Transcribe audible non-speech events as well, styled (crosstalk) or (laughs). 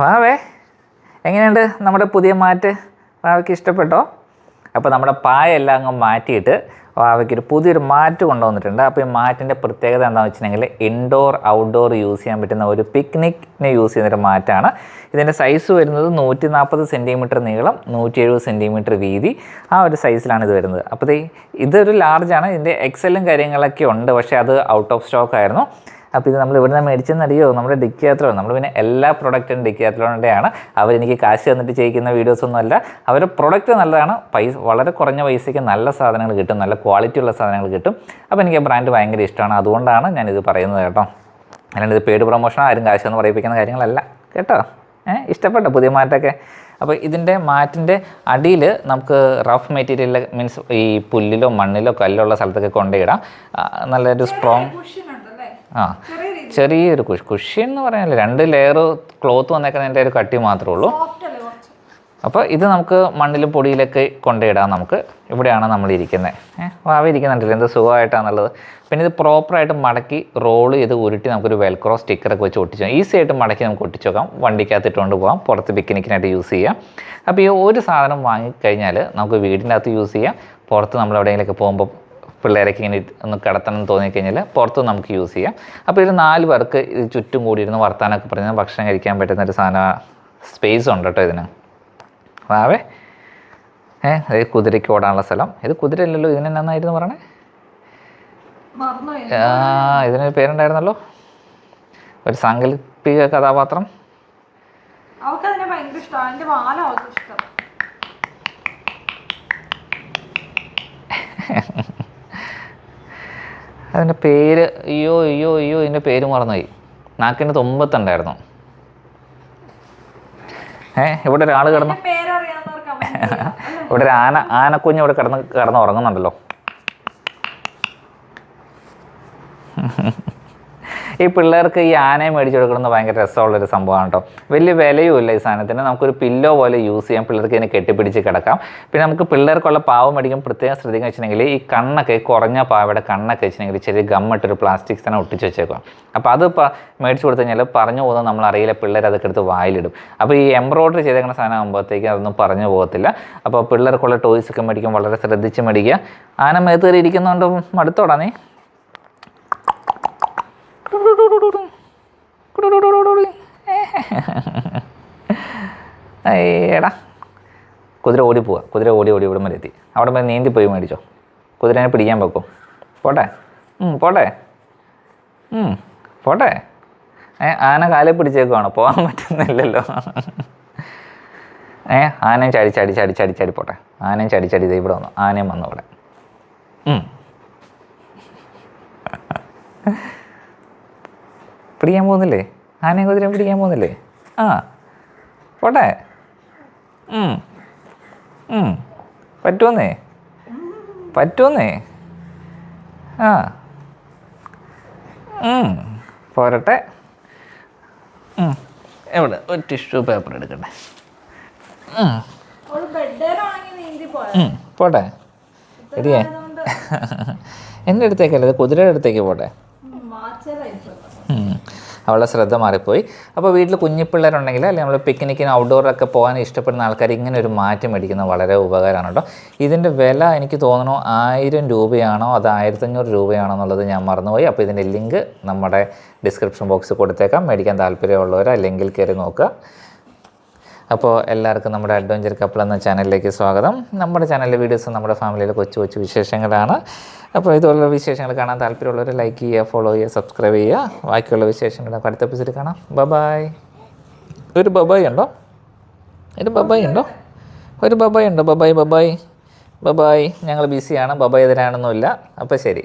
വാവേ എങ്ങനെയുണ്ട് നമ്മുടെ പുതിയ മാറ്റ്? വാവയ്ക്ക് ഇഷ്ടപ്പെട്ടോ? അപ്പോൾ നമ്മുടെ പായെല്ലാം അങ്ങ് മാറ്റിയിട്ട് വാവയ്ക്കൊരു പുതിയൊരു മാറ്റ് കൊണ്ടുവന്നിട്ടുണ്ട്. അപ്പോൾ ഈ മാറ്റിന്റെ പ്രത്യേകത എന്താണെന്ന് വെച്ചിട്ടുണ്ടെങ്കിൽ ഇൻഡോർ ഔട്ട്ഡോർ യൂസ് ചെയ്യാൻ പറ്റുന്ന ഒരു പിക്നിക്കിന് യൂസ് ചെയ്യുന്നൊരു മാറ്റാണ്. ഇതിന്റെ സൈസ് വരുന്നത് നൂറ്റി നാൽപ്പത് സെന്റിമീറ്റർ നീളം നൂറ്റി എഴുപത് സെന്റിമീറ്റർ വീതി. ആ ഒരു സൈസിലാണ് ഇത് വരുന്നത്. അപ്പോൾ ഇതൊരു ലാർജാണ് ഇതിന്റെ എക്സലും കാര്യങ്ങളൊക്കെ ഉണ്ട്. പക്ഷേ അത് ഔട്ട് ഓഫ് സ്റ്റോക്ക് ആയിരുന്നു. അപ്പോൾ ഇത് നമ്മൾ ഇവിടുന്ന് മേടിച്ചെന്നറിയോ? നമ്മുടെ ഡിക്കിയാത്രോ നമ്മൾ പിന്നെ എല്ലാ പ്രൊഡക്റ്റും ഡിക്കിയാത്രോണിന്റെയാണ് അവരെനിക്ക് കാശ് തന്നിട്ട് ചെയ്യിക്കുന്ന വീഡിയോസ് ഒന്നും അല്ല. അവരുടെ പ്രൊഡക്റ്റ് നല്ലതാണ്. പൈസ വളരെ കുറഞ്ഞ പൈസയ്ക്ക് നല്ല സാധനങ്ങൾ കിട്ടും. നല്ല ക്വാളിറ്റി ഉള്ള സാധനങ്ങൾ കിട്ടും. അപ്പോൾ എനിക്ക് ആ ബ്രാൻഡ് ഭയങ്കര ഇഷ്ടമാണ്. അതുകൊണ്ടാണ് ഞാനിത് പറയുന്നത് കേട്ടോ. അല്ലാണ്ട് ഇത് പെയ്ഡ് പ്രൊമോഷൻ ആരും കാശൊന്നും പറയിപ്പിക്കുന്ന കാര്യങ്ങളല്ല. കേട്ടോ? ഏഹ് ഇഷ്ടപ്പെട്ട? പുതിയ മാറ്റമൊക്കെ അപ്പോൾ ഇതിന്റെ മാറ്റിന്റെ അടിയിൽ നമുക്ക് റഫ് മെറ്റീരിയലിൽ മീൻസ് ഈ പുല്ലിലോ മണ്ണിലോ കല്ലുള്ള സ്ഥലത്തൊക്കെ കൊണ്ടുപോയിടാം നല്ലൊരു സ്ട്രോങ് ആ. ചെറിയൊരു കുഷ് കുഷ്യൻ എന്ന് പറയാനില്ല. രണ്ട് ലെയർ ക്ലോത്ത് വന്നേക്കുന്നതിന്റെ ഒരു കട്ടി മാത്രമേ ഉള്ളൂ. അപ്പോൾ ഇത് നമുക്ക് മണ്ണിലും പൊടിയിലൊക്കെ കൊണ്ടിടാം നമുക്ക്. ഇവിടെയാണ് നമ്മൾ ഇരിക്കുന്നത് ഏഹ് വാവ ഇരിക്കുന്നുണ്ടല്ലോ. എന്ത് സുഖമായിട്ടാണുള്ളത് പിന്നെ ഇത് പ്രോപ്പറായിട്ട് മടക്കി റോൾ ചെയ്ത് ഉരുട്ടി നമുക്കൊരു വെൽക്രോ സ്റ്റിക്കറൊക്കെ വെച്ച് ഒട്ടിച്ചു ഈസി ആയിട്ട് മടക്കി നമുക്ക് ഒട്ടിച്ചു നോക്കാം വണ്ടിക്കകത്ത് ഇട്ടുകൊണ്ട് പോകാം. പുറത്ത് പിക്നിക്കിനായിട്ട് യൂസ് ചെയ്യാം. അപ്പോൾ ഈ ഒരു സാധനം വാങ്ങിക്കഴിഞ്ഞാൽ നമുക്ക് വീടിന്റെ അകത്ത് യൂസ് ചെയ്യാം. പുറത്ത് നമ്മൾ എവിടെയെങ്കിലുമൊക്കെ പോകുമ്പോൾ പിള്ളേരൊക്കെ ഇങ്ങനെ ഒന്ന് കിടത്തണം എന്ന് തോന്നിക്കഴിഞ്ഞാൽ പുറത്ത് നമുക്ക് യൂസ് ചെയ്യാം. അപ്പോൾ ഇത് നാല് പേർക്ക് ഇത് ചുറ്റും കൂടി ഇരുന്ന് വർത്താനൊക്കെ പറഞ്ഞാൽ ഭക്ഷണം കഴിക്കാൻ പറ്റുന്ന ഒരു സാധന സ്പേസ് ഉണ്ട് കേട്ടോ ഇതിന്. വാവേ. ഏഹ് അതായത് കുതിരയ്ക്ക് ഓടാനുള്ള സ്ഥലം. ഇത് കുതിരയല്ലല്ലോ ഇതിന് എന്നായിരുന്നു പറയണേ? ആ ഇതിനൊരു പേരുണ്ടായിരുന്നല്ലോ. ഒരു സാങ്കല്പിക കഥാപാത്രം. അവൾക്ക് (laughs) അതിനെ ഭയങ്കര ഇഷ്ടമാണ് അതിന്റെ വാല അവൾക്ക് ഇഷ്ടം അതിന്റെ പേര് അയ്യോ അയ്യോ അയ്യോ ഇതിന്റെ പേര് മറന്നുപോയി. നാക്കിന്റെ തുമ്പത്തുണ്ടായിരുന്നു ഏ ഇവിടെ ഒരാൾ കിടന്നു (laughs) ഇവിടെ ഒരു ആന ആനക്കുഞ്ഞ് ഇവിടെ കിടന്ന് കിടന്ന് ഉറങ്ങുന്നുണ്ടല്ലോ. ഈ പിള്ളേർക്ക് ഈ ആനയെ മേടിച്ചു കൊടുക്കുന്നത് ഭയങ്കര രസമുള്ളൊരു സംഭവമാണ് കേട്ടോ. വലിയ വിലയുമില്ല ഈ സാധനത്തിന്. നമുക്കൊരു പില്ലോ പോലെ യൂസ് ചെയ്യാം. പിള്ളേർക്ക് ഇതിനെ കെട്ടിപ്പിടിച്ച് കിടക്കാം. പിന്നെ നമുക്ക് പിള്ളേർക്കുള്ള പാവ മേടിക്കും പ്രത്യേകം ശ്രദ്ധിക്കുക വെച്ചിട്ടുണ്ടെങ്കിൽ ഈ കണ്ണൊക്കെ കുറഞ്ഞ പാവയുടെ കണ്ണൊക്കെ വെച്ചിട്ടുണ്ടെങ്കിൽ ചെറിയ ഗമ്മിട്ടൊരു പ്ലാസ്റ്റിക് സാധനം ഒട്ടിച്ച് വെച്ചേക്കാം അപ്പോൾ അത് മേടിച്ചു കൊടുത്തു കഴിഞ്ഞാൽ പറഞ്ഞു പോകുന്നത് നമ്മൾ അറിയില്ല പിള്ളേർ അതൊക്കെ എടുത്ത് വായിലിടും. അപ്പോൾ ഈ എംബ്രോയിഡറി ചെയ്തേക്കുന്ന സാധനം ആകുമ്പോഴത്തേക്കും അതൊന്നും പറഞ്ഞു പോകത്തില്ല. അപ്പോൾ പിള്ളേർക്കുള്ള ടോയ്സ് ഒക്കെ മേടിക്കും വളരെ ശ്രദ്ധിച്ച് മേടിക്കുക. ആന മേത്ത് ഇരിക്കുന്നതുകൊണ്ട് മടുത്തോടാ നീ? ഏടാ. കുതിര ഓടി പോവാ. കുതിര ഓടി ഓടി ഇവിടെ വരെ എത്തി. അവിടെ പോയി നീന്തി പോയി മേടിച്ചോ. കുതിരനെ പിടിക്കാൻ വെക്കും. പോട്ടെ. പോട്ടെ. പോട്ടെ. ഏ ആന കാലിൽ പിടിച്ചേക്കുവാണോ? പോകാൻ പറ്റുന്നില്ലല്ലോ. ഏ ആനയും ചാടി ചാടി ചാടി ചാടി ചാടി പോട്ടെ. ആനയും ചാടി ചാടി ഇവിടെ വന്നു. ആനയും വന്നു ഇവിടെ. പിടിക്കാൻ പോകുന്നില്ലേ? ആനയും കുതിരയും പിടിക്കാൻ പോകുന്നില്ലേ? ആ. പോട്ടെ. പറ്റുമെന്നേ പറ്റുമെന്നേ ആ. പോരട്ടെ. എവിടെ? ഒരു ടിഷ്യൂ പേപ്പർ എടുക്കട്ടെ. പോട്ടെ. എടിയേ എന്റെ അടുത്തേക്കല്ല? കുതിരയുടെ അടുത്തേക്ക് പോട്ടെ. അവളുടെ ശ്രദ്ധ മാറിപ്പോയി. അപ്പോൾ വീട്ടിൽ കുഞ്ഞിപ്പിള്ളേരുണ്ടെങ്കിൽ അല്ലെങ്കിൽ നമ്മൾ പിക്നിക്കിന് ഔട്ട്ഡോറൊക്കെ പോകാൻ ഇഷ്ടപ്പെടുന്ന ആൾക്കാർ ഇങ്ങനെ ഒരു മാറ്റം മേടിക്കുന്ന വളരെ ഉപകാരമാണ് കേട്ടോ. ഇതിന്റെ വില എനിക്ക് തോന്നുന്നു ആയിരം രൂപയാണോ അത് ആയിരത്തഞ്ഞൂറ് രൂപയാണോ എന്നുള്ളത് ഞാൻ മറന്നുപോയി. അപ്പോൾ ഇതിന്റെ ലിങ്ക് നമ്മുടെ ഡിസ്ക്രിപ്ഷൻ ബോക്സിൽ കൊടുത്തേക്കാം. മേടിക്കാൻ താല്പര്യമുള്ളവർ അല്ലെങ്കിൽ കയറി നോക്കുക. അപ്പോൾ എല്ലാവർക്കും നമ്മുടെ അഡ്വഞ്ചർ കപ്പിൾ എന്ന ചാനലിലേക്ക് സ്വാഗതം. നമ്മുടെ ചാനലിലെ വീഡിയോസ് നമ്മുടെ ഫാമിലിയിലെ കൊച്ചു കൊച്ചു വിശേഷങ്ങളാണ്. അപ്പോൾ ഇതുപോലുള്ള വിശേഷങ്ങൾ കാണാൻ താല്പര്യമുള്ളവർ ലൈക്ക് ചെയ്യുക ഫോളോ ചെയ്യുക സബ്സ്ക്രൈബ് ചെയ്യുക. ബാക്കിയുള്ള വിശേഷങ്ങൾ അടുത്ത എപ്പിസോഡ് കാണാം. ബബായ് ഒരു ബബായ് ഉണ്ടോ? ഒരു ബബായ് ഉണ്ടോ? ഒരു ബബായ് ഉണ്ടോ? ബബായ് ബബായ് ബബായ് ഞങ്ങൾ ബിസിയാണ് ബബായ് എതിരാണെന്നുമില്ല അപ്പോൾ ശരി.